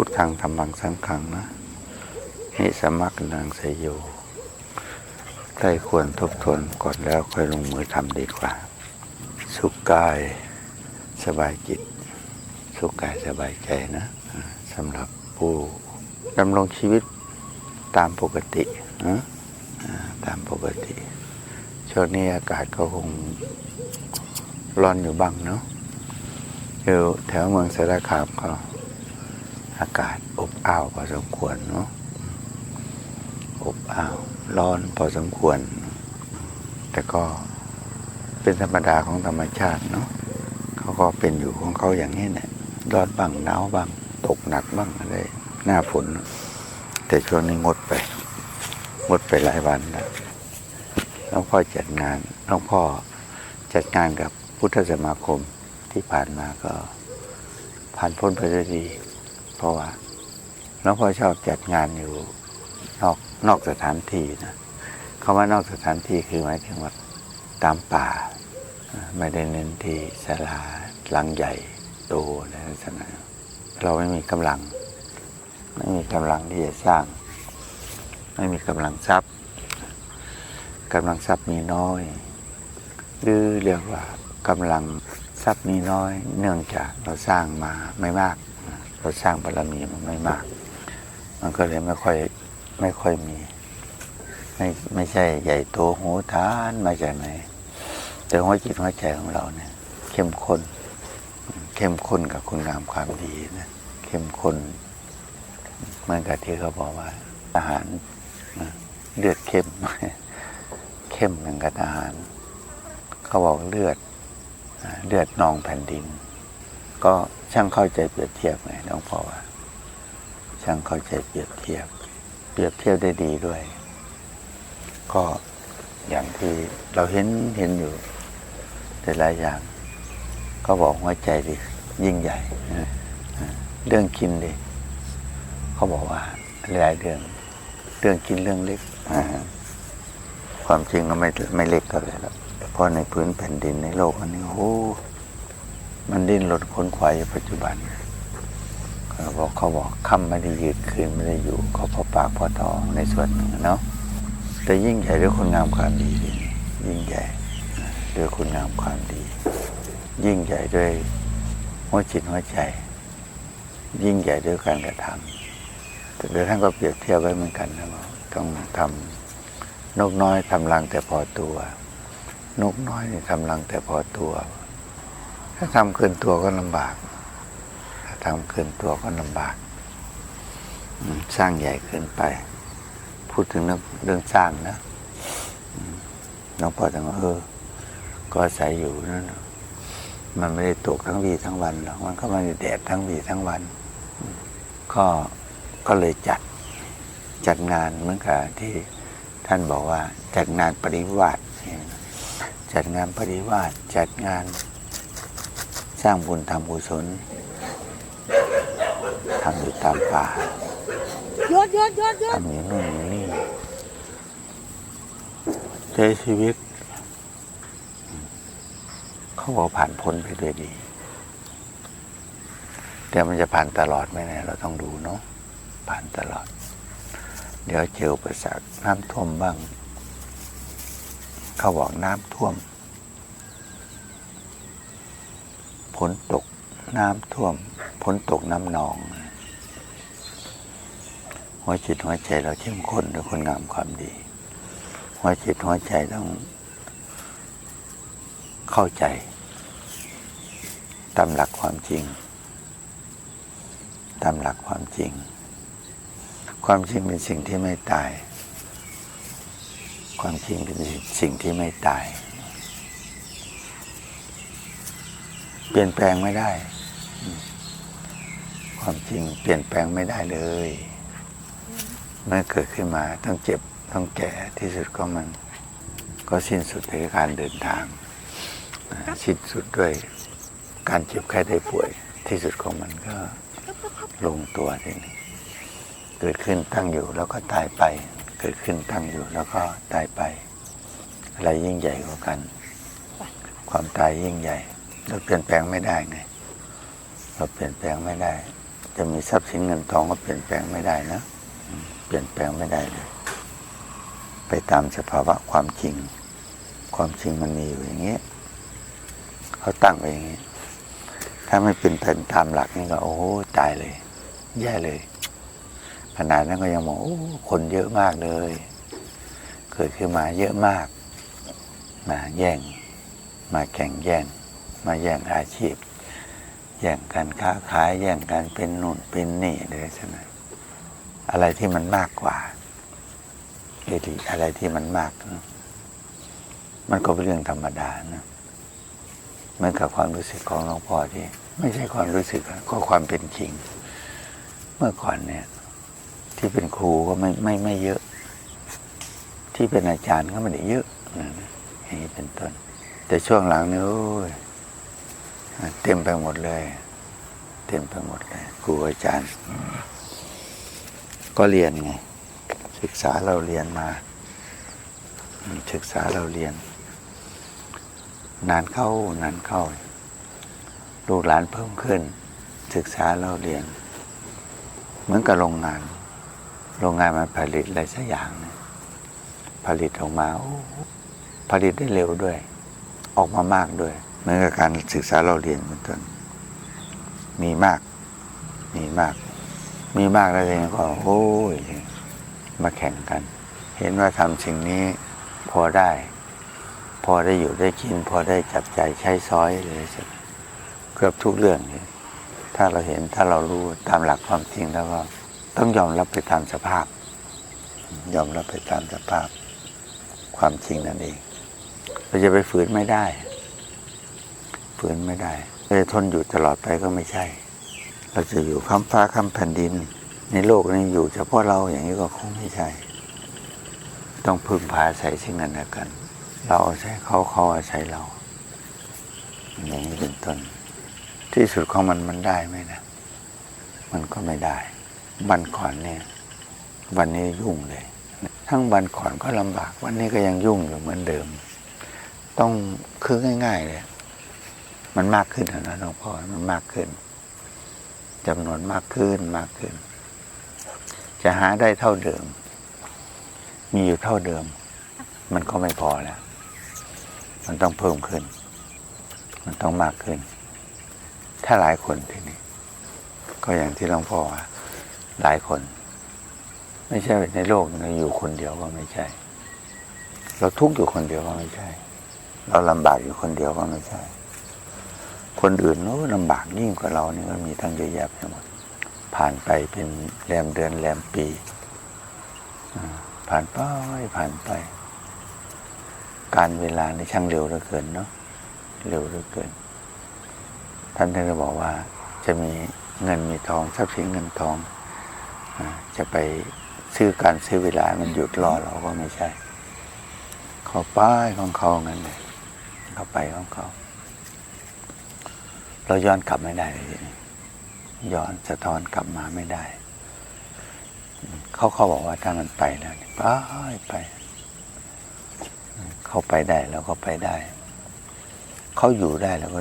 พุทธังธรรมังสังขังนะนิสมักนังสยโยใครควรทบทวนก่อนแล้วค่อยลงมือทำดีกว่า สุขกายสบายจิต สุขกายสบายใจนะสำหรับผู้ดำรงชีวิตตามปกตินะตามปกติ ช่วงนี้อากาศก็คงร้อนอยู่บ้างเนาะอยู่แถวเมืองสารคามก็ อากาศอบอ้าวพอสมควรเนาะอบอ้าวร้อนพอสมควร แต่ก็เป็นธรรมดาของธรรมชาติเนาะเขาก็เป็นอยู่ของเขาอย่างนี้แหละร้อนบ้างหนาวบ้างตกหนักบ้างอะไรหน้าฝน แต่ช่วงนี้งดไป งดไปหลายวันแล้วหลวงพ่อจัดงานหลวงพ่อจัดงานกับพุทธสมาคมที่ผ่านมาก็ผ่านพ้นไปด้วยดี เพราะว่าหลวงพ่อชอบจัดงานอยู่นอกนอกสถานที่นะคำว่านอกสถานที่คือหมายถึงว่าตามป่า ไม่ได้เน้นที่ศาลาหลังใหญ่โตในลักษณะเราไม่มีกำลัง ไม่มีกำลังที่จะสร้าง ไม่มีกำลังทรัพย์กำลังทรัพย์มีน้อย หรือเรียกว่ากำลังทรัพย์มีน้อย เนื่องจากเราสร้างมาไม่มาก เราสร้างบารมีมันไม่มาก มันก็เลยไม่ค่อยไม่ค่อยมี ไม่ไม่ใช่ใหญ่โตโหฐานมาจากไหนแต่หัวจิตหัวใจของเราเนี่ย เข้มข้นเข้มข้นกับคุณงามความดีนะเข้มข้นเหมือนกับที่เขาบอกว่า อาหารเลือดเข้ม เข้มเหมือนกับอาหาร เขาบอกเลือดเลือดนองแผ่นดิน ก็ช่างเข้าใจเปรียบเทียบไงน้องพ่อว่า ช่างเข้าใจเปรียบเทียบ เปรียบเทียบได้ดีด้วย ก็อย่างที่เราเห็นเห็นอยู่แต่หลายอย่าง ก็บอกว่าใจดิยิ่งใหญ่เรื่องกินดิเขาบอกว่าหลายเรื่องเรื่องกินเรื่องเล็กความจริงก็ไม่ไม่เล็กเท่าไหร่แล้วเพราะในพื้นแผ่นดินในโลกอันนี้โอ้ มันดิ้นรนค้นควายอยู่ปัจจุบันเขาบอกเขาบอกค่ำไม่ได้ยืดคืนไม่ได้อยู่ก็เพราะปากพราะท้องในส่วนหนึ่งเนาะแต่ยิ่งใหญ่ด้วยคุณงามความดี ยิ่งใหญ่ด้วยคุณงามความดี ยิ่งใหญ่ด้วยหัวจิตหัวใจ ยิ่งใหญ่ด้วยการกระทำแต่เดท่านก็เปรียบเทียบไว้เหมือนกันนะว่าต้องทำนกน้อยทำรังแต่พอตัวนกน้อยนี่ทำรังแต่พอตัว ถ้าทำเกินตัวก็ลำบาก ถ้าทำเกินตัวก็ลำบาก สร้างใหญ่เกินไป พูดถึงเรื่องเรื่องสร้างนะน้องพ่อถึงว่าเออ ก็อาศัยอยู่นั่นมันไม่ได้ตกทั้งวีทั้งวันหรอกมันก็ไม่ได้แดดทั้งวีทั้งวัน ก็ก็เลยจัดจัดงานเหมือนกับที่ท่านบอกว่า จัดงานปริวาสจัดงานปริวาสจัดงาน สร้างบุญทำกุศลทำอยู่ตามป่ายศยศยศยศทำอยู่นู่นอยู่นี่ใช้ชีวิต เขาบอกผ่านพ้นไปด้วยดี แต่มันจะผ่านตลอดไหมเนี่ยเราต้องดูเนาะผ่านตลอด เดี๋ยวเจออุปสรรคน้ำท่วมบ้าง เขาบอกน้ำท่วม ฝนตกน้ำท่วมฝนตกน้ำนอง หัวจิตหัวใจเราเข้มข้นด้วยคนงามความดี หัวจิตหัวใจต้องเข้าใจตามหลักความจริง ตามหลักความจริง ความจริงเป็นสิ่งที่ไม่ตาย ความจริงเป็นสิ่งที่ไม่ตาย เป ลี่ยนแปลงไม่ได้ ความจริงเปลี่ยนแปลงไม่ได้เลยเมื่อเกิดขึ้นมาต้องเจ็บต้องแก่ที่สุดก็มัน ก็สิ้นสุดในการเดินทางสิ้นสุดด้วยการเจ็บไข้ได้ป่วย ที่สุดของมันก็ลงตัวทีนี้เกิดขึ้นตั้งอยู่แล้วก็ตายไป เกิดขึ้นตั้งอยู่แล้วก็ตายไป อะไรยิ่งใหญ่กว่ากัน ความตายยิ่งใหญ่ เราเปลี่ยนแปลงไม่ได้ไง เราเปลี่ยนแปลงไม่ได้ จะมีทรัพย์สินเงินทองก็เปลี่ยนแปลงไม่ได้นะ เปลี่ยนแปลงไม่ได้เลย ไปตามสภาวะความจริง ความจริงมันมีอยู่อย่างนี้เขาตั้งไว้อย่างนี้ ถ้าไม่เป็นไปตามหลักนี่ก็ โอ้โหตายเลย แย่เลย ขนาดนั้นก็ยังมองโอ้คนเยอะมากเลย เกิดขึ้นมาเยอะมาก มาแย่ง มาแข่งแย่ง มาแย่งอาชีพ แย่งการค้าขาย แย่งกันเป็นนู่นเป็นนี่เลยใช่ไหมอะไรที่มันมากกว่าเอดีอะไรที่มันมากนะมันก็เป็นเรื่องธรรมดานะเหมือนกับความรู้สึกของหลวงพ่อที่ ไม่ใช่ความรู้สึกก็ความเป็นจริง เมื่อก่อนเนี่ย ที่เป็นครูก็ไม่ไม่ไม่เยอะ ที่เป็นอาจารย์ก็ไม่ได้เยอะนะอย่างนี้เป็นต้น แต่ช่วงหลังนี่โอ้ย เต็มไปหมดเลย เต็มไปหมดเลยครูอาจารย์ ก็เรียนไง ศึกษาเราเรียนมา ศึกษาเราเรียน นานเข้านานเข้า ลูกหลานเพิ่มขึ้น ศึกษาเราเรียน เหมือนกับโรงงาน โรงงานมันผลิตอะไรสักอย่างนึงผลิตออกมาผลิตได้เร็วด้วย ออกมามากด้วย มือนกับการศึกษาเราเรียนเป็นต้นมีมาก มีมาก มีมากแล้วเองก็โอ้ยมาแข่งกัน เห็นว่าทำสิ่งนี้พอได้ พอได้อยู่ได้กิน พอได้จับใจใช้ซ้อยเลยใช่ไหมเกือบทุกเรื่องเลยถ้าเราเห็นถ้าเรารู้ตามหลักความจริงแล้วก็ต้องยอมรับไปตามสภาพ ยอมรับไปตามสภาพ ความจริงนั่นเอง เราจะไปฝืนไม่ได้ ฝืนไม่ได้เราจะทนอยู่ตลอดไปก็ไม่ใช่ เราจะอยู่ค้ำฟ้าค้ำแผ่นดิน ในโลกนี้อยู่เฉพาะเราอย่างนี้ก็คงไม่ใช่ ต้องพึ่งพาอาศัยสิ่งนั้นและกัน เราอาศัยเขาเขาอาศัยเรา อย่างนี้เป็นต้น ที่สุดของมันมันได้ไหมนะ มันก็ไม่ได้วันก่อนเนี่ยวันนี้ยุ่งเลยทั้งวันก่อนก็ลำบาก วันนี้ก็ยังยุ่งอยู่เหมือนเดิม ต้องคือง่าย ๆ เลย มันมากขึ้นอะนะหลวงพ่อมันมากขึ้นจำนวนมากขึ้นมากขึ้น จะหาได้เท่าเดิม มีอยู่เท่าเดิม มันก็ไม่พอแล้ว มันต้องเพิ่มขึ้น มันต้องมากขึ้น ถ้าหลายคนทีนี้ก็อย่างที่หลวงพ่อว่าหลายคน ไม่ใช่ในโลกนี้อยู่คนเดียวก็ไม่ใช่ เราทุกข์อยู่คนเดียวก็ไม่ใช่ เราลำบากอยู่คนเดียวก็ไม่ใช่ คนอื่นโน้ลำบากยิ่งกว่าเรานี่ก็มีทั้งเยอะแยะไปหมดผ่านไปเป็นแรมเดือนแรมปีผ่านไปผ่านไป การเวลาในช่างเร็วเหลือเกินเนาะเร็วเหลือเกิน ท่านท่านก็บอกว่า จะมีเงินมีทองทรัพย์สินเงินทองจะไปซื้อการซื้อเวลามันหยุดรอเราก็ไม่ใช่เขาป้ายของเขางั้นเลยเขาไปของเขา เราย้อนกลับไม่ได้เลยทีนี้ย้อนสะท้อนกลับมาไม่ได้ เขาเขาบอกว่าถ้ามันไปแล้วไปไป เขาไปได้เราก็ไปได้ เขาอยู่ได้เราก็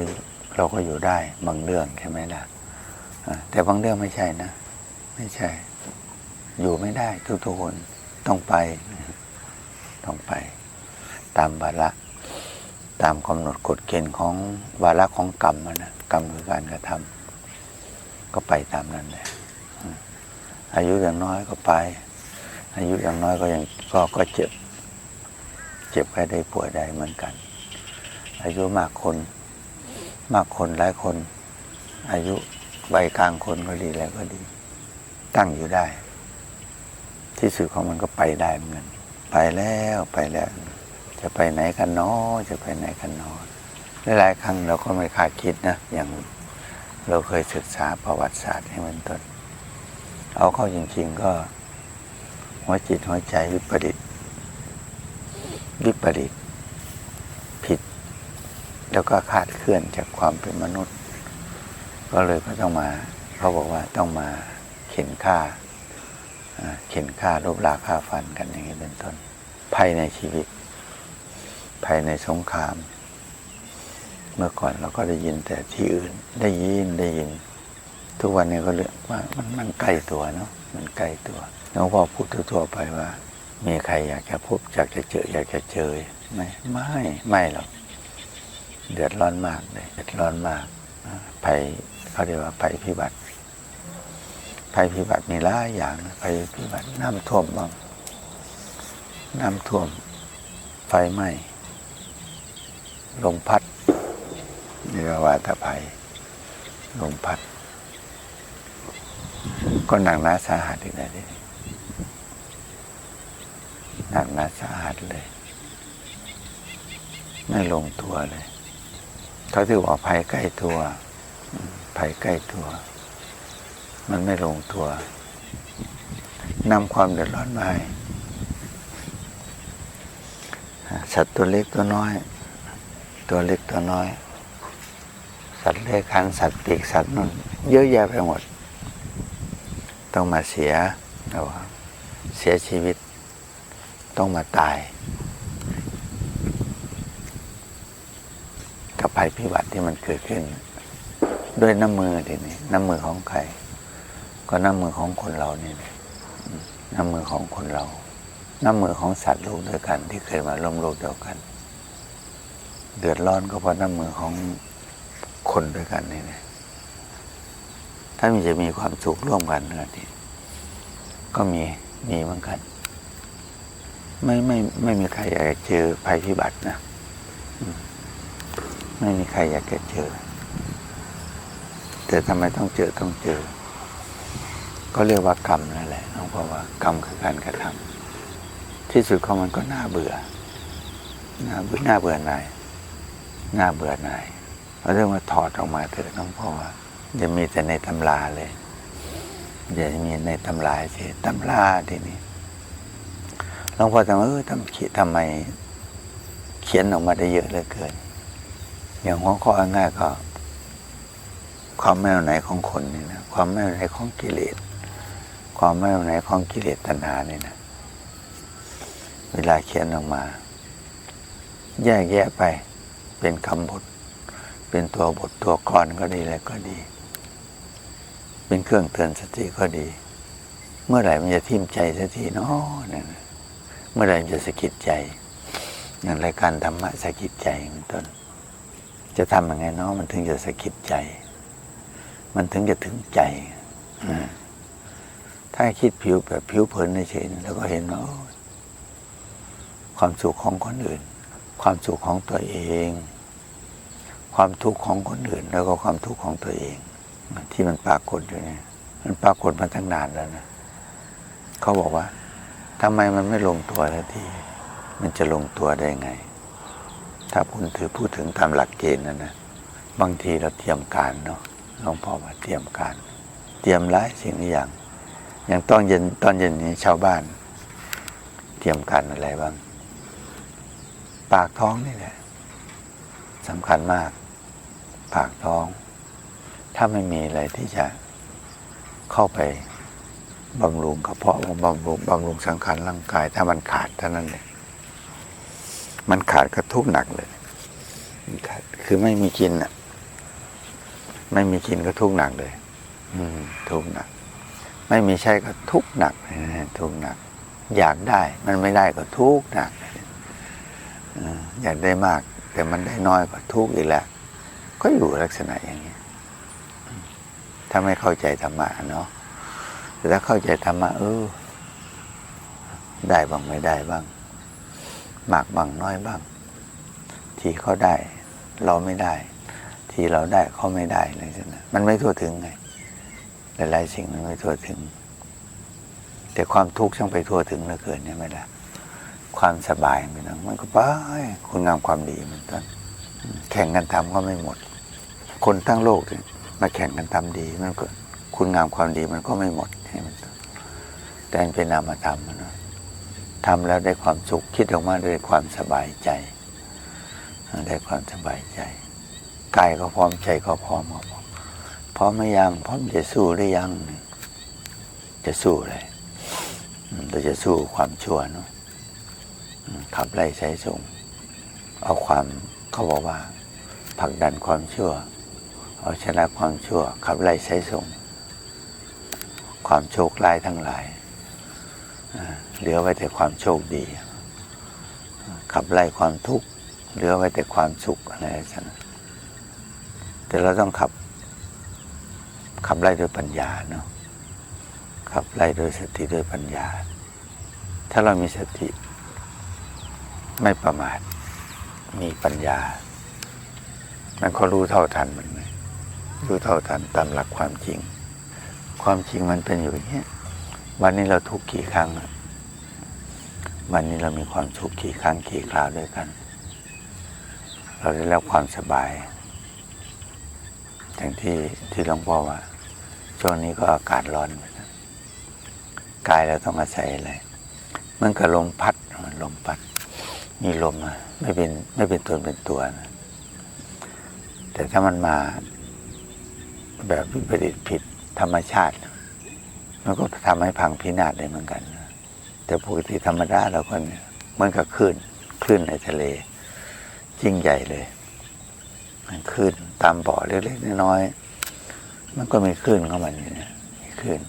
เราก็อยู่ได้ บางเรื่องใช่ไหมล่ะแต่บางเรื่องไม่ใช่นะ ไม่ใช่ อยู่ไม่ได้ทุกๆคนต้องไป ต้องไป ตามวาระ ตามกำหนดกฎเกณฑ์ของวาระของกรรมนะกรรมคือการกระทำก็ไปตามนั้นแหละอายุอย่างน้อยก็ไป อายุอย่างน้อยก็ยังก็ก็เจ็บ เจ็บไข้ได้ป่วยได้เหมือนกัน อายุมากคน มากคนหลายคน อายุใบกลางคนก็ดีแล้วก็ดี ตั้งอยู่ได้ ที่สุดของมันก็ไปได้เหมือนกันไปแล้วไปแล้ว จะไปไหนกันเนาะจะไปไหนกันเนาะหลายครั้งเราก็ไม่คาดคิดนะ อย่างเราเคยศึกษาประวัติศาสตร์ให้มันต้น เอาเข้าจริงๆก็ หัวจิตหัวใจวิปริตวิปริตผิด แล้วก็คาดเคลื่อนจากความเป็นมนุษย์ ก็เลยก็ต้องมาเขาบอกว่าต้องมาเข็นฆ่าอ่าเข็นฆ่ารูปราฆ่าฟันกันอย่างนี้เป็นต้นภายในชีวิต ภายในสงคราม เมื่อก่อนเราก็ได้ยินแต่ที่อื่น ได้ยินได้ยิน ทุกวันนี้ก็เรียกว่ามันมันใกล้ตัวเนาะมันใกล้ตัวหลวงพ่อพูดทั่วไปว่า มีใครอยากจะพบอยากจะเจออยากจะเจอไหมไม่ไม่หรอกเดือดร้อนมากเลยเดือดร้อนมากภัยเขาเรียกว่าภัยพิบัติภัยพิบัติมีหลายอย่างภัยพิบัติน้ำท่วมบ้างน้ำท่วม ไฟไหม้ ลมพัดนี่ก็ว่าตภัยลมพัด ก็หนักหนาสาหัสอีกแล้วดิหนักหนาสาหัสเลยไม่ลงตัวเลยเขาถือว่าภัยใกล้ตัวภัยใกล้ตัว มันไม่ลงตัวนำความเดือดร้อนมาให้สัตว์ตัวเล็กตัวน้อย ตัวเล็กตัวน้อย สัตว์เลื้อยคลานสัตว์ปีกสัตว์นุ่น เยอะแยะไปหมด ต้องมาเสียนะว่าเสียชีวิต ต้องมาตาย กับภัยพิบัติที่มันเกิดขึ้น ด้วยน้ำมือทีนี้น้ำมือของใคร ก็น้ำมือของคนเรานี่แหละน้ำมือของคนเรา น้ำมือของสัตว์โลกด้วยกันที่เคยมาร่วมโลกเดียวกัน เดือดร้อนก็เพราะน้ำมือของคนด้วยกันนี่แหละถ้ามีจะมีความสุขร่วมกันนื้อที่ก็มีมีเหมือนกัน ไม่ไม่ไม่มีใครอยากเจอภัยพิบัตินะไม่มีใครอยากจะเจอ แต่ทำไมต้องเจอต้องเจอ ก็เรียกว่ากรรมนั่นแหละหลวงพ่อว่ากรรมคือการกระทำที่สุดของมันก็น่าเบื่อน่าเบื่อน่าเบื่อหน่าย น่าเบื่อหน่ายเราเรียกว่าถอดออกมาเถอะหลวงพ่อว่าอย่ามีแต่ในตำราเลยอย่ามีในตำราเฉยตำราทีนี้หลวงพ่อถามว่าเออทำเขียนทำไม เขียนออกมาได้เยอะเหลือเกิน อย่างหัวข้อง่ายก็ ความไม่เอาไหนของคนนี่นะความไม่เอาไหนของกิเลสความไม่เอาไหนของกิเลสตัณหานี่นะเวลาเขียนออกมา แยกแยะไป เป็นคำบท เป็นตัวบทตัวกลอนก็ดีอะไรก็ดี เป็นเครื่องเตือนสติก็ดี เมื่อไหร่มันจะทิ่มใจสักทีเนาะนั่นเมื่อไหร่มันจะสะกิดใจ อย่างรายการธรรมะสะกิดใจเป็นต้นจะทำยังไงเนาะมันถึงจะสะกิดใจ มันถึงจะถึงใจถ้าคิดผิวแบบผิวเผินเฉยๆแล้วก็เห็นว่าความสุขของคนอื่น ความสุขของตัวเอง ความทุกข์ของคนอื่น แล้วก็ความทุกข์ของตัวเอง ที่มันปรากฏอยู่เนี่ย มันปรากฏมาตั้งนานแล้วนะเขาบอกว่าทำไมมันไม่ลงตัวสักทีมันจะลงตัวได้ไง ถ้าพูดถือพูดถึงตามหลักเกณฑ์นะนะบางทีเราเตรียมการเนาะหลวงพ่อว่าเตรียมการ เตรียมหลายสิ่งหลายอย่าง อย่างตอนเย็นตอนเย็นนี้ชาวบ้าน เตรียมการอะไรบ้าง ปากท้องนี่แหละสำคัญมาก ปากท้อง ถ้าไม่มีอะไรที่จะเข้าไปบำรุงกระเพาะบำรุงบำรุงสังขารร่างกาย ถ้ามันขาดเท่านั้นเลยมันขาดก็ทุกข์หนักเลยขาดคือไม่มีกินอะ ไม่มีกินก็ทุกหนักเลย อืม ทุกหนัก ไม่มีใช้ก็ทุกหนักทุกหนัก อยากได้ มันไม่ได้ก็ทุกหนักเอยากได้มาก แต่มันได้น้อยก็ทุกข์อีกแล้วก็อยู่ลักษณะอย่างนี้ถ้าไม่เข้าใจธรรมะเนาะแต่ถ้าเข้าใจธรรมะเออ ได้บ้างไม่ได้บ้างมากบ้างน้อยบ้าง ที่เขาได้ เราไม่ได้ ที่เราได้เขาไม่ได้อะไรอย่างนี้มันไม่ทั่วถึงไงหลายๆสิ่งมันไม่ทั่วถึง แต่ความทุกข์ช่างไปทั่วถึงเหลือเกินเนี่ยไม่ได้ ความสบายมันนะมันก็ไปคุณงามความดีมันต้นแข่งกันทำก็ไม่หมด คนทั้งโลกเนี่ยมาแข่งกันทำดีมันก็คุณงามความดีมันก็ไม่หมดใช่ไหมแต่เป็นนามธรรมนะทำแล้วได้ความสุขคิดออกมาได้ความสบายใจ ได้ความสบายใจกายก็พร้อมใจก็พร้อมพร้อมพร้อมหรือยังพร้อมจะสู้หรือยัง จะสู้เลยเราจะสู้ความชั่วเนาะ ขับไล่ใช้ส่ง เอาความเขาบอกว่าผลักดันความชั่ว เอาชนะความชั่ว ขับไล่ใช้ส่ง ความโชคร้ายทั้งหลายเหลือไว้แต่ความโชคดี ขับไล่ความทุกข์เหลือไว้แต่ความสุขอะไรสักแต่เราต้องขับ ขับไล่ด้วยปัญญาเนาะขับไล่ด้วยสติด้วยปัญญา ถ้าเรามีสติ ไม่ประมาท มีปัญญา มันก็รู้เท่าทันมันไหมรู้เท่าทันตามหลักความจริง ความจริงมันเป็นอยู่อย่างนี้วันนี้เราทุกข์กี่ครั้งวันนี้เรามีความสุขกี่ครั้งกี่คราวด้วยกัน เราได้รับความสบายอย่างที่ที่หลวงพ่อว่าช่วงนี้ก็อากาศร้อนกายเราต้องอาศัยอะไรมันกับลมพัดลมพัด มีลมอะไม่เป็นไม่เป็นตนเป็นตัวนะแต่ถ้ามันมาแบบวิปริตผิดธรรมชาติ มันก็ทำให้พังพินาศได้เหมือนกัน แต่ปกติธรรมดาเราก็เนี่ยเหมันกับคลื่นคลื่นในทะเลยิ่งใหญ่เลย มันคลื่นตามบ่อเล็กๆน้อยๆมันก็มีคลื่นเข้ามาอยู่เนี่ยมีคลื่น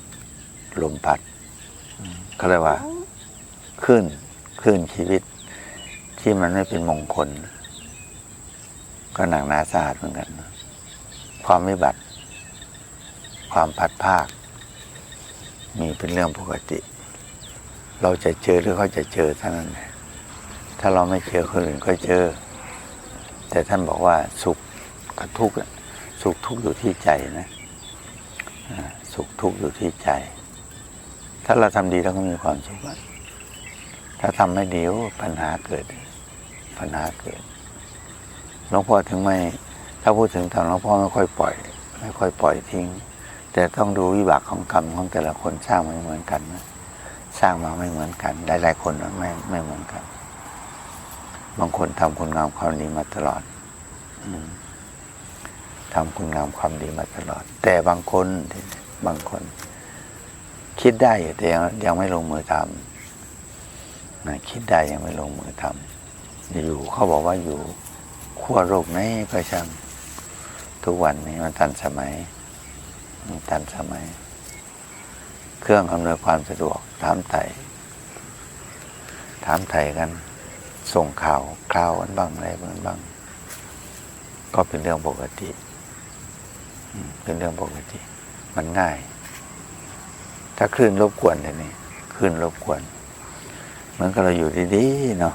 ลมพัดเขาเรียกว่าคลื่นคลื่นชีวิต ที่มันไม่เป็นมงคล ก็หนักหนาสาหัสเหมือนกัน ความวิบัติ ความพัดภาค มีเป็นเรื่องปกติ เราจะเจอหรือเขาจะเจอเท่านั้นแหละถ้าเราไม่เจอคนอื่นก็เจอ แต่ท่านบอกว่าสุขกับทุกข์สุขทุกข์อยู่ที่ใจนะสุขทุกข์อยู่ที่ใจ ถ้าเราทำดีเราก็มีความสุขถ้าทำไม่ดีปัญหาเกิด ปัญหาเกิดหลวงพ่อถึงไม่ ถ้าพูดถึงทางหลวงพ่อไม่ค่อยปล่อย ไม่ค่อยปล่อยทิ้ง แต่ต้องดูวิบากของกรรมของแต่ละคนสร้างไม่เหมือนกันนะสร้างมาไม่เหมือนกัน หลาย ๆ คนไม่ไม่เหมือนกัน บางคนทำคุณงามความดีมาตลอดอืมทำคุณงามความดีมาตลอด แต่บางคนบางคน คิดได้อยู่แต่ยังยังไม่ลงมือทำนะคิดได้ยังไม่ลงมือทำ อยู่เขาบอกว่าอยู่ขั้วโลกไหนก็ช่างทุกวันนี้มันทันสมัยมันทันสมัย เครื่องอำนวยความสะดวกถามไถ่ถามไถ่กัน ส่งข่าวข่าวกันบ้างอะไรบ้างบ้าง ก็เป็นเรื่องปกติเป็นเรื่องปกติ มันง่าย ถ้าคลื่นรบกวนทีนี้คลื่นรบกวนเหมือนกับเราอยู่ดีๆเนาะ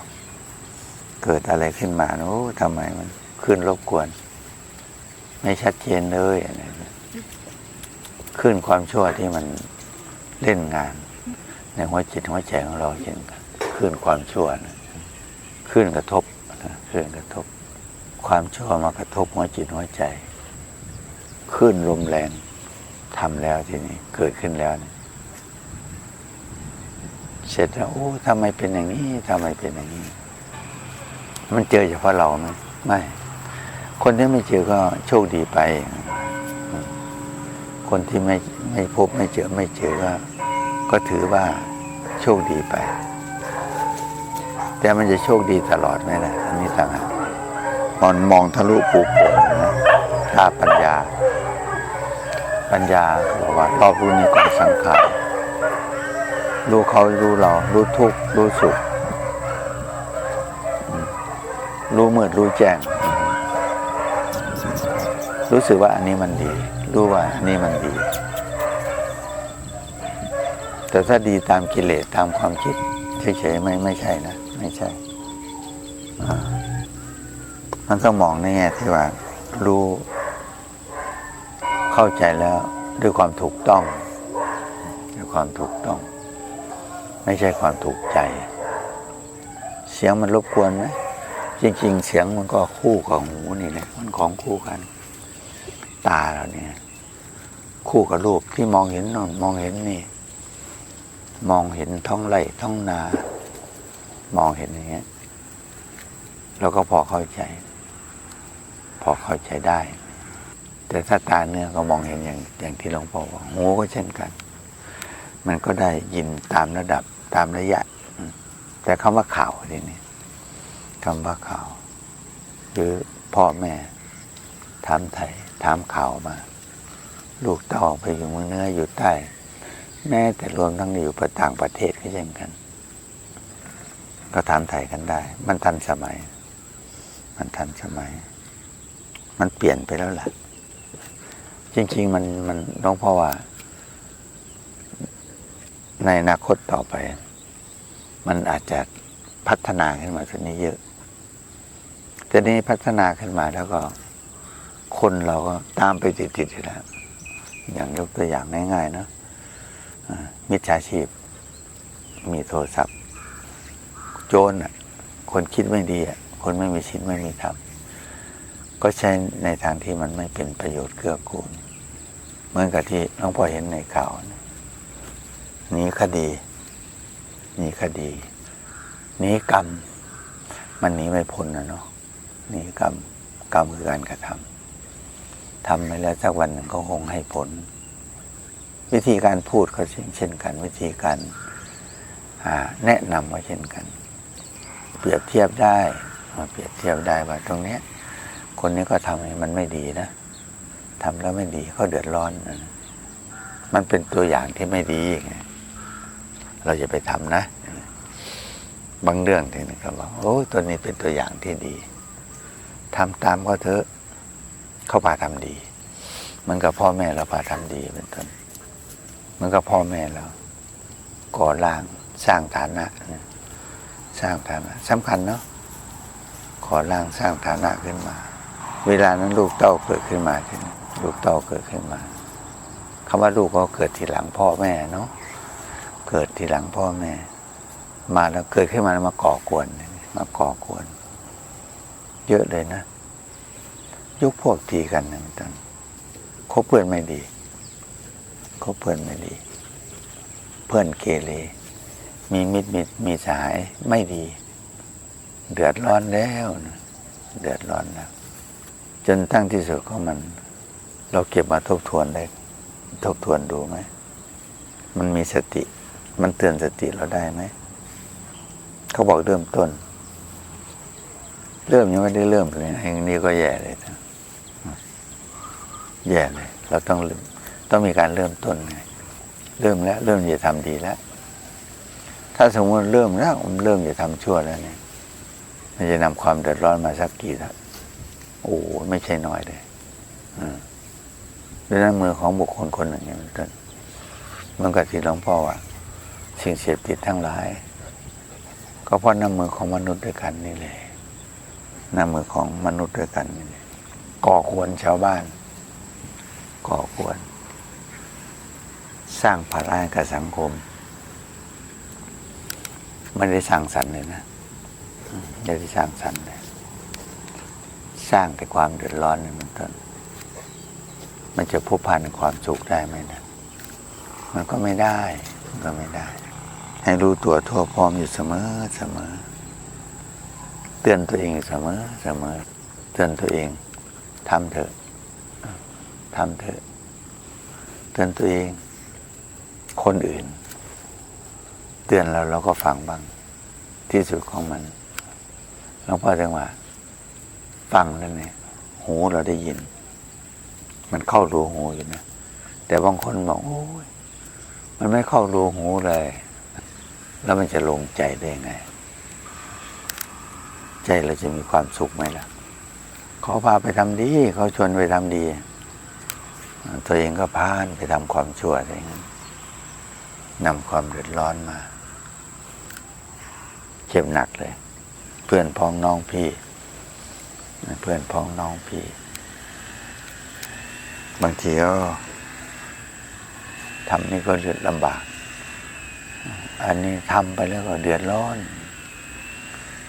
เกิดอะไรขึ้นมาโอ้ทำไมมันขึ้นรบกวน ไม่ชัดเจนเลยอะไรขึ้นความชั่วที่มันเล่นงาน ในหัวจิตหัวใจของเราเช่นกันขึ้นความชั่วนะขึ้นกระทบนะขึ้นกระทบ ความชั่วมากระทบหัวจิตหัวใจ ขึ้นลมแรงทำแล้วทีนี้เกิดขึ้นแล้วเนี่ยเสร็จแล้วโอ้ทำไมเป็นอย่างนี้ทำไมเป็นอย่างนี้ มันเจอเฉพาะเราไหมไม่ คนที่ไม่เจอก็โชคดีไป คนที่ไม่ไม่พบไม่เจอไม่เจอก็ก็ถือว่าโชคดีไป แต่มันจะโชคดีตลอดไหมล่ะอันนี้ต่างหากมันมองทะลุปูโป่งนะถ้าปัญญา ปัญญาบอกว่ารอบรู้นี้กองสังขารรู้เขารู้เรา รู้ทุกข์รู้สุข รู้มืดรู้แจ้ง รู้สึกว่าอันนี้มันดี รู้ว่าอันนี้มันดี แต่ถ้าดีตามกิเลสตามความคิดเฉยๆไม่ไม่ใช่นะ ไม่ใช่ มันต้องมองในแง่ที่ว่ารู้เข้าใจแล้วด้วยความถูกต้องด้วยความถูกต้อง ไม่ใช่ความถูกใจ เสียงมันรบกวนไหม จริง ๆ เสียงมันก็คู่กับหูนี่แหละมันของคู่กัน ตาเราเนี่ย คู่กับรูปที่มองเห็นนนมองเห็นนี่ มองเห็นท้องไร่ท้องนา มองเห็นอย่างเงี้ยเราก็พอเข้าใจ พอเข้าใจได้ แต่ถ้าตาเนื้อก็มองเห็นอย่างอย่างที่หลวงพ่อบอกหูก็เช่นกัน มันก็ได้ยินตามระดับตามระยะ แต่คำว่าข่าวทีนี้ คำว่าข่าว หรือพ่อแม่ถามไทยถามข่าวมา ลูกเต่าไปอยู่เมืองเหนื้ออยู่ใต้ แม้แต่รวมทั้งอยู่ประต่างประเทศก็เช่นกัน ก็ถามไทยกันได้ มันทันสมัย มันทันสมัย มันเปลี่ยนไปแล้วล่ะ จริง ๆ มันมันน้องพ่อว่า ในอนาคตต่อไป มันอาจจะพัฒนาขึ้นมาสักนี้เยอะ แต่นี้พัฒนาขึ้นมาแล้วก็ คนเราก็ตามไปติดๆอยู่แล้ว อย่างยกตัวอย่างง่ายๆเนอะมิจฉาชีพ มีโทรศัพท์ โจรอะ คนคิดไม่ดีอะ คนไม่มีชิ้นไม่มีธรรมก็ใช้ในทางที่มันไม่เป็นประโยชน์เกื้อกูล เหมือนกับที่หลวงพ่อเห็นในข่าวหนีคดีหนีคดีหนีกรรม มันหนีไม่พ้นนะเนาะ นี่กรรมกรรมคือการกระทำทำไปแล้วสักวันหนึ่งก็คงให้ผล วิธีการพูดก็เช่นเช่นกัน วิธีการอ่าแนะนำก็เช่นกัน เปรียบเทียบได้มาเปรียบเทียบได้ว่าตรงเนี้ยคนนี้ก็ทำให้มันไม่ดีนะทำแล้วไม่ดีเขาเดือดร้อนนะมันเป็นตัวอย่างที่ไม่ดีไงเราจะไปทำนะ บางเรื่องทีนึงก็บอกโอ้ตัวนี้เป็นตัวอย่างที่ดี ทำตามก็เถอะ เขาพาทำดี มันกับพ่อแม่เราพาทำดีเป็นต้นมันกับพ่อแม่เราก่อร่างสร้างฐานะ สร้างฐานะสำคัญเนาะขอร่างสร้างฐานะขึ้นมา เวลานั้นลูกเต้าเกิดขึ้นมาทีลูกเต้าเกิดขึ้นมาคำว่าลูกก็เกิดทีหลังพ่อแม่เนาะเกิดทีหลังพ่อแม่ มาแล้วเกิดขึ้นมาแล้วมาก่อกวนมาก่อกวน เยอะเลยนะยุคพวกตีกันหนึ่งตันคบเพื่อนไม่ดีคบเพื่อนไม่ดี เพื่อนเกเรมีมิตรมิตรมีสายไม่ดี เดือดร้อนแล้วนะเดือดร้อนแล้วจนทั้งที่สุดของมัน เราเก็บมาทบทวนได้ทบทวนดูไหม มันมีสติ มันเตือนสติเราได้ไหม เขาบอกเริ่มต้น เริ่มยังไม่ได้เริ่มเลยนะอย่งนี้ก็แย่เลยนะแย่เลย เราต้องต้องมีการเริ่มต้นไงเริ่มแล้ว เริ่มจะทำดีแล้ว ถ้าสมมติเริ่มแล้วมันเริ่มจะทำชั่วแล้วเนี่ย มันจะนำความเดือดร้อนมาสักกี่ทัโอ้ไม่ใช่น้อยเลยอืมด้วยนั้นมือของบุคคลคนหนึ่งอย่างเป็นต้นมันก็ที่หลวงพ่อว่าสิ่งเสพติดทั้งหลาย ก็เพราะน้ำมือของมนุษย์ด้วยกันนี่แหล น้ำมือของมนุษย์ด้วยกันนี่แหละก่อควรชาวบ้าน ก่อควร สร้างภาระกับสังคม ไม่ได้สร้างสรรค์เลยนะไม่ได้สร้างสรรค์เลยสร้างแต่ความเดือดร้อนนี่มันต้นมันจะผูกพันความสุขได้ไหมนะ มันก็ไม่ได้ มันก็ไม่ได้ ให้รู้ตัวทั่วพร้อมอยู่เสมอเสมอ เตือนตัวเองเสมอเสมอเตือนตัวเองทำเถอะทำเถอะ เตือนตัวเอง คนอื่น เตือนเราเราก็ฟังบ้าง ที่สุดของมันหลวงพ่อจังว่า ฟังแล้วเนี่ยหูเราได้ยิน มันเข้ารูหูอยู่นะแต่บางคนบอกโอ้ยมันไม่เข้ารูหูเลย แล้วมันจะลงใจได้ไง ใจเราจะมีความสุขไหมล่ะ เขาพาไปทำดี เขาชวนไปทำดี ตัวเองก็พานไปทำความชั่วอะไรเงี้ยนำความเดือดร้อนมาเจ็บหนักเลย เพื่อนพ้องน้องพี่ เพื่อนพ้องน้องพี่ บางทีก็ทำนี่ก็เดือดลำบาก อันนี้ทำไปแล้วก็เดือดร้อน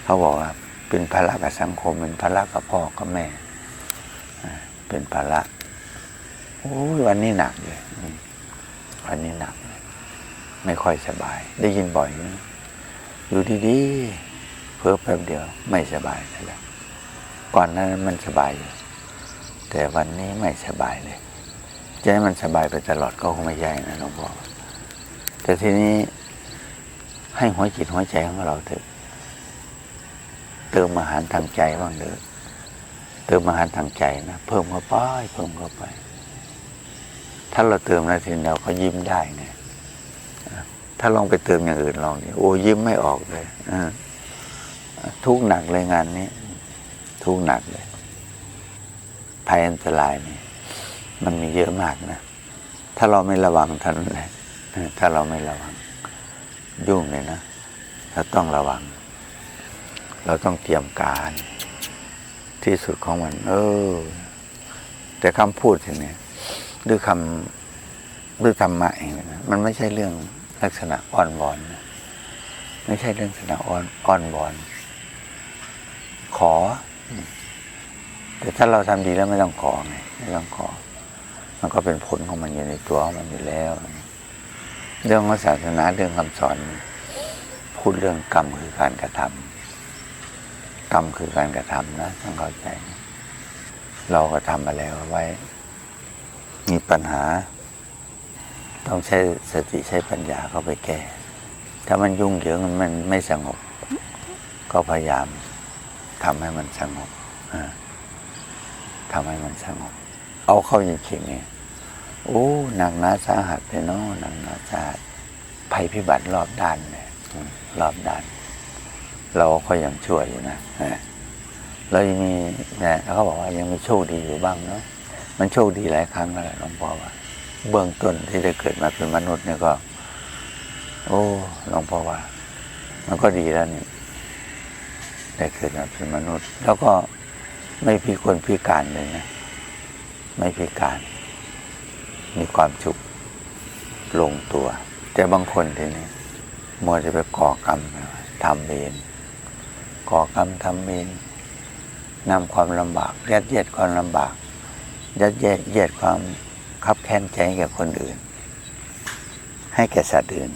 เขาบอกว่า เป็นภาระกับสังคม เป็นภาระกับพ่อกับแม่ เป็นภาระโอ้ยวันนี้หนักเลยวันนี้หนักไม่ค่อยสบาย ได้ยินบ่อยนะอยู่ดีๆเพิ่อแป๊บเดียว ไม่สบายแล้วก่อนนานั้นมันสบายอยู่แต่วันนี้ไม่สบายเลยจะให้มันสบายไปตลอดก็คงไม่ใช่นะหลวงพ่อแต่ทีนี้ให้หัวจิตหัวใจของเราเถอะ เติมอาหารทางใจบ้างเถอเติมอาหารทางใจนะเพิ่มเข้าไปเพิ่มเข้าไป ถ้าเราเติมแล้วทีนี้เราก็ยิ้มได้ไงถ้าลองไปเติมอย่างอื่นลองดิโอ้ยิ้มไม่ออกเลยอทุกหนักเลยงานนี้ ทุกหนักเลยภัยอันตรายนี่มันมีเยอะมากนะถ้าเราไม่ระวังท่านั้นแหละถ้าเราไม่ระวังยุ่งเลยนะเราต้องระวัง เราต้องเตรียมการ ที่สุดของมัน เออ แต่คำพูดทีนี้ด้วยคำด้วยธรรมะเองนะมันไม่ใช่เรื่องลักษณะอ้อนวอนนะไม่ใช่เรื่องลักษณะอ้อนอ้อนวอน ขอ แต่ถ้าเราทำดีแล้วไม่ต้องขอไงไม่ต้องขอ มันก็เป็นผลของมันอยู่ในตัวของมันอยู่แล้ว เรื่องของศาสนาเรื่องคำสอน พูดเรื่องกรรมคือการกระทำ กรรมคือการกระทำนะต้องเข้าใจ เราก็ทำมาแล้วไว้ มีปัญหา ต้องใช้สติใช้ปัญญาเข้าไปแก้ ถ้ามันยุ่งเหยิงมันไม่สงบ ก็พยายามทำให้มันสงบอ่าทำให้มันสงบ เอาเข้าจริงๆเนี่ยโอ้หนักหนาสาหัสเลยเนาะหนักหนาสาหัสภัยพิบัติรอบด้านเนี่ยรอบด้าน เราก็ยังช่วยอยู่นะเรายังมีนะเขาบอกว่ายังมีโชคดีอยู่บ้างเนาะมันโชคดีหลายครั้งแล้วแหละหลวงพ่อว่า เบื้องต้นที่ได้เกิดมาเป็นมนุษย์เนี่ยก็ โอ้หลวงพ่อว่า มันก็ดีแล้วนี่ได้เกิดมาเป็นมนุษย์ แล้วก็ไม่พิกลพิการเลยนะไม่พิการ มีความสุขลงตัว แต่บางคนทีนี้มัวจะไปก่อกรรมทำเวร ก่อกรรมทำเวรนำความลำบากยัดเยียดความลำบากยัดเยียดเยียดความคับแค้นใจแก่คนอื่น ให้แก่สัตว์อื่น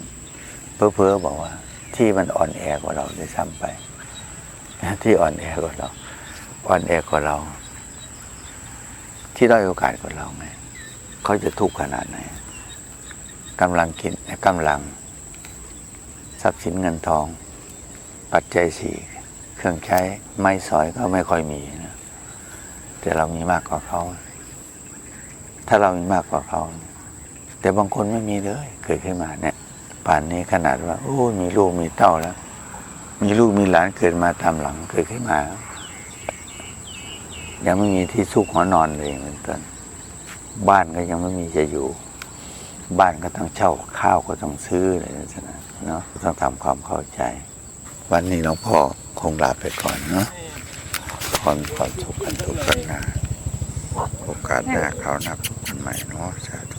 เพื่อบอกว่า ที่มันอ่อนแอกว่าเราด้วยซ้ำไปที่อ่อนแอกว่าเรา อ่อนแอกว่าเรา ที่ได้โอกาสกว่าเราไงเขาจะทุกข์ขนาดไหนกำลังกินกำลัง ทรัพย์สินเงินทอง ปัจจัยสี่ เครื่องใช้ไม้สอยก็ไม่ค่อยมีนะแต่เรามีมากกว่าเขา ถ้าเรามีมากกว่าเขา แต่บางคนไม่มีเลย เกิดขึ้นมาเนี่ยป่านนี้ขนาดว่า โอ้ มีลูกมีเต้าแล้ว มีลูกมีหลานเกิดมาตามหลังเกิดขึ้นมา ยังไม่มีที่ซุกหัวนอนเลยเหมือนต้นบ้านก็ยังไม่มีจะอยู่ บ้านก็ต้องเช่าข้าวก็ต้องซื้ออะไรลักษณะเนาะต้องทำความเข้าใจ วันนี้หลวงพ่อ คงลาไปก่อนเนาะขอมีความสุขกันทุกประการโอกาสหน้าคราวหนับกันใหม่เนาะสาธุ